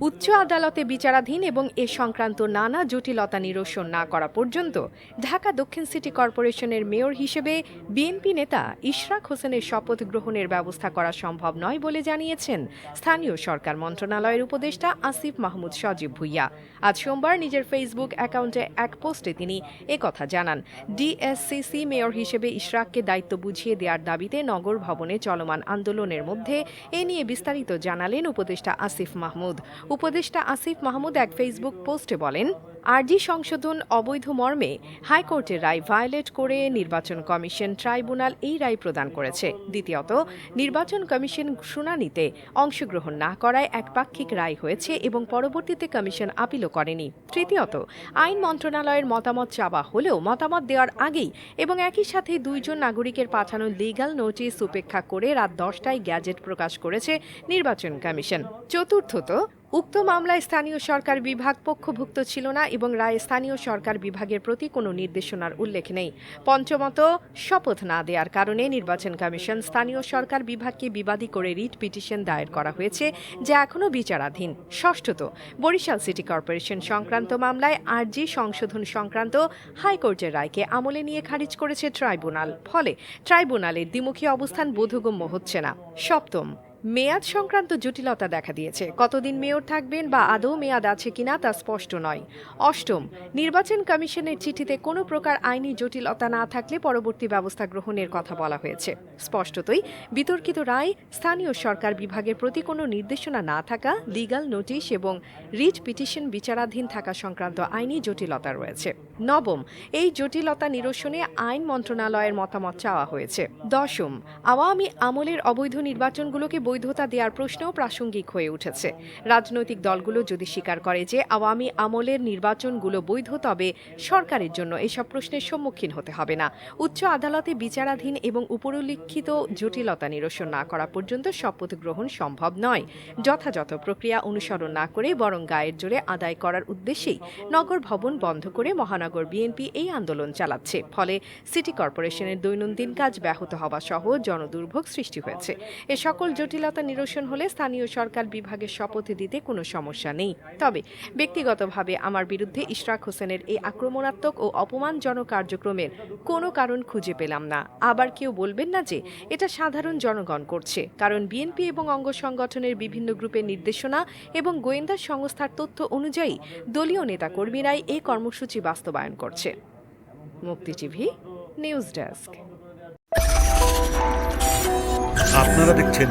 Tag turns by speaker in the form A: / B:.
A: উচ্চ আদালতে বিচারাধীন এবং এ সংক্রান্ত নানা জটিলতা নিরসন না করা পর্যন্ত ঢাকা দক্ষিণ সিটি কর্পোরেশনের মেয়র হিসেবে বিএনপি নেতা ইশরাক হোসেনের শপথ গ্রহণের ব্যবস্থা করা সম্ভব নয় বলে জানিয়েছেন স্থানীয় সরকার মন্ত্রণালয়ের উপদেষ্টা আসিফ মাহমুদ সজীব ভুইয়া। আজ সোমবার নিজের ফেসবুক অ্যাকাউন্টে এক পোস্টে তিনি একথা জানান, ডিএসসিসি মেয়র হিসেবে ইশরাককে দায়িত্ব বুঝিয়ে দেওয়ার দাবিতে নগর ভবনে চলমান আন্দোলনের মধ্যে এ নিয়ে বিস্তারিত জানালেন উপদেষ্টা আসিফ মাহমুদ। উপদেষ্টা আসিফ মাহমুদ এক ফেসবুক পোস্টে বলেন আরজি সংশোধন অবৈধ মর্মে হাইকোর্টের রায় ভায়োলেট করে নির্বাচন কমিশন ট্রাইব্যুনাল এই রায় প্রদান করেছে। দ্বিতীয়ত, নির্বাচন কমিশন শুনানিতে অংশগ্রহণ না করায় একপাক্ষিক রায় হয়েছে এবং পরবর্তীতে কমিশন আপিলও করেনি। তৃতীয়ত, আইন মন্ত্রণালয়ের মতামত চাওয়া হলেও মতামত দেওয়ার আগেই এবং একই সাথে দুইজন নাগরিকের পাঠানো লিগ্যাল নোটিশ উপেক্ষা করে রাত দশটায় গ্যাজেট প্রকাশ করেছে নির্বাচন কমিশন। চতুর্থত, উক্ত মামলায় স্থানীয় সরকার বিভাগ পক্ষভুক্ত ছিল না এবং রায় স্থানীয় সরকার বিভাগের প্রতি কোনো নির্দেশনার উল্লেখ নেই। পঞ্চমত, শপথ না দেওয়ার কারণে নির্বাচন কমিশন স্থানীয় সরকার বিভাগকে বিবাদী করে রিট পিটিশন দায়ের করা হয়েছে, যা এখনও বিচারাধীন। ষষ্ঠত, বরিশাল সিটি কর্পোরেশন সংক্রান্ত মামলায় আরজি সংশোধন সংক্রান্ত হাইকোর্টের রায়কে আমলে নিয়ে খারিজ করেছে ট্রাইব্যুনাল। ফলে ট্রাইব্যুনালের দ্বিমুখী অবস্থান বোধগম্য হচ্ছে না। সপ্তম মেয়াদ সংক্রান্ত জটিলতা দেখা দিয়েছে। কতদিন মেয়র থাকবেন বা আদৌ মেয়াদ আছে কিনা তা স্পষ্ট নয়। অষ্টম, নির্বাচন কমিশনের চিঠিতে কোনো প্রকার আইনি জটিলতা না থাকলে পরবর্তী ব্যবস্থা গ্রহণের কথা বলা হয়েছে। স্পষ্টতই, বিতর্কিত রায়, স্থানীয় সরকার বিভাগের প্রতি কোনো নির্দেশনা না থাকা লিগ্যাল নোটিশ এবং রিট পিটিশন বিচারাধীন থাকা সংক্রান্ত আইনি জটিলতা রয়েছে। নবম, এই জটিলতা নিরসনে আইন মন্ত্রণালয়ের মতামত চাওয়া হয়েছে। দশম, আওয়ামী আমলের অবৈধ নির্বাচনগুলোকে বৈধতা দেওয়ার প্রশ্নও প্রাসঙ্গিক হয়ে উঠেছে। রাজনৈতিক দলগুলো যদি স্বীকার করে যে আওয়ামী আমলের নির্বাচনগুলো বৈধ, তবে সরকারের জন্য এসব প্রশ্নের সম্মুখীন হতে হবে না। উচ্চ আদালতে বিচারাধীন এবং উপরোল্লিখিত জটিলতা নিরসন না করা পর্যন্ত শপথ গ্রহণ সম্ভব নয়। যথাযথ প্রক্রিয়া অনুসরণ না করে বরং গায়ের জোরে আদায় করার উদ্দেশ্যেই নগর ভবন বন্ধ করে মহানগর বিএনপি এই আন্দোলন চালাচ্ছে। ফলে সিটি কর্পোরেশনের দৈনন্দিন কাজ ব্যাহত হওয়া সহ জনদুর্ভোগ সৃষ্টি হয়েছে। এ সকল জটিলতা নিরসন হলে স্থানীয় সরকার বিভাগের শপথ দিতে কোনো সমস্যা নেই। তবে ব্যক্তিগতভাবে আমার বিরুদ্ধে ইশরাক হোসেনের এই আক্রমণাত্মক ও অপমানজনক কার্যক্রমের কোনো কারণ খুঁজে পেলাম না। আবার কেউ বলবেন না যে এটা সাধারণ জনগণ করছে, কারণ বিএনপি এবং অঙ্গ সংগঠনের বিভিন্ন গ্রুপের নির্দেশনা এবং গোয়েন্দা সংস্থার তথ্য অনুযায়ী দলীয় নেতাকর্মীরাই এই কর্মসূচি বাস্তবায়ন করছে। মুক্তি টিভি, নিউজ ডেস্ক।
B: আপনারা দেখছেন